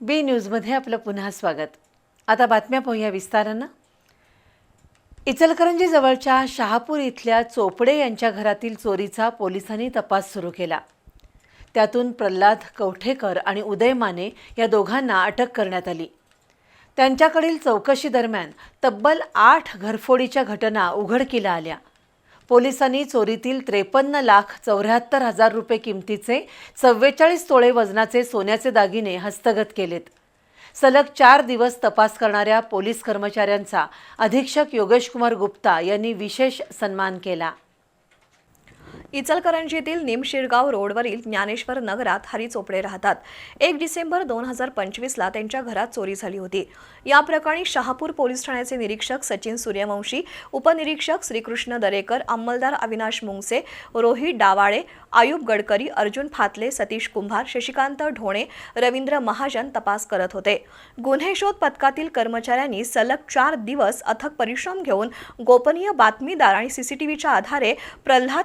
बी न्यूजमध्ये आपलं पुन्हा स्वागत. आता बातम्या पाहूया विस्तारानं. इचलकरंजी जवळच्या शहापूर इथल्या चोपडे यांच्या घरातील चोरीचा पोलिसांनी तपास सुरू केला. त्यातून प्रल्हाद कवठेकर आणि उदय माने या दोघांना अटक करण्यात आली. त्यांच्याकडील चौकशी दरम्यान तब्बल आठ घरफोडीच्या घटना उघडकीला आल्या. पोलिसांनी चोरीतील त्रेपन्न लाख चौऱ्याहत्तर हजार रुपये किमतीचे चव्वेचाळीस तोळे वजनाचे सोन्याचे दागिने हस्तगत केलेत. सलग चार दिवस तपास करणाऱ्या पोलीस कर्मचाऱ्यांचा अधीक्षक योगेश कुमार गुप्ता यांनी विशेष सन्मान केला. इचलकरंजीतील निमशिरगाव रोडवरील ज्ञानेश्वर नगरात हरी चोपडे राहतात. एक डिसेंबर दोन हजार पंचवीसला त्यांच्या घरात चोरी झाली होती. या प्रकरणी शहापूर पोलीस ठाण्याचे निरीक्षक सचिन सूर्यवंशी उपनिरीक्षक श्रीकृष्ण दरेकर अंमलदार अविनाश मुंगसे रोहित डावाळे आयुब गडकरी अर्जुन फातले सतीश कुंभार शशिकांत ढोणे रवींद्र महाजन तपास करत होते. गुन्हे शोध पथकातील कर्मचाऱ्यांनी सलग चार दिवस अथक परिश्रम घेऊन गोपनीय बातमीदार आणि सीसीटीव्हीच्या आधारे प्रल्हाद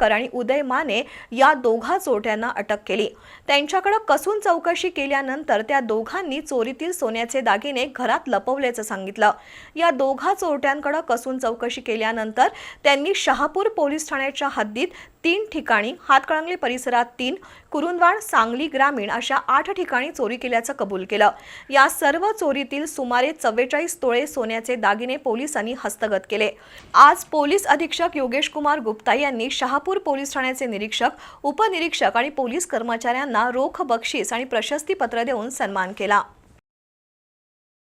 कवठेकर आणि उदय माने या दोघा चोरट्यांना अटक केली. त्यांच्याकडे कसून चौकशी केल्यानंतर त्या दोघांनी चोरीतील सोन्याचे दागिने घरात लपवल्याचं सांगितलं. या दोघा चोरट्यांकडे कसून चौकशी केल्यानंतर त्यांनी शहापूर पोलीस ठाण्याच्या हद्दीत तीन ठिकाणी हातकळंगले परिसरात तीन कुरुंदवाड सांगली ग्रामीण अशा आठ ठिकाणी चोरी केल्याचं कबूल केलं. या सर्व चोरीतील सुमारे चव्वेचाळीस तोळे सोन्याचे दागिने पोलिसांनी हस्तगत केले. आज पोलीस अधीक्षक योगेश कुमार गुप्ता यांनी शहापूर पोलीस ठाण्याचे निरीक्षक उपनिरीक्षक आणि पोलीस कर्मचाऱ्यांना रोख बक्षीस आणि प्रशस्तीपत्र देऊन सन्मान केला.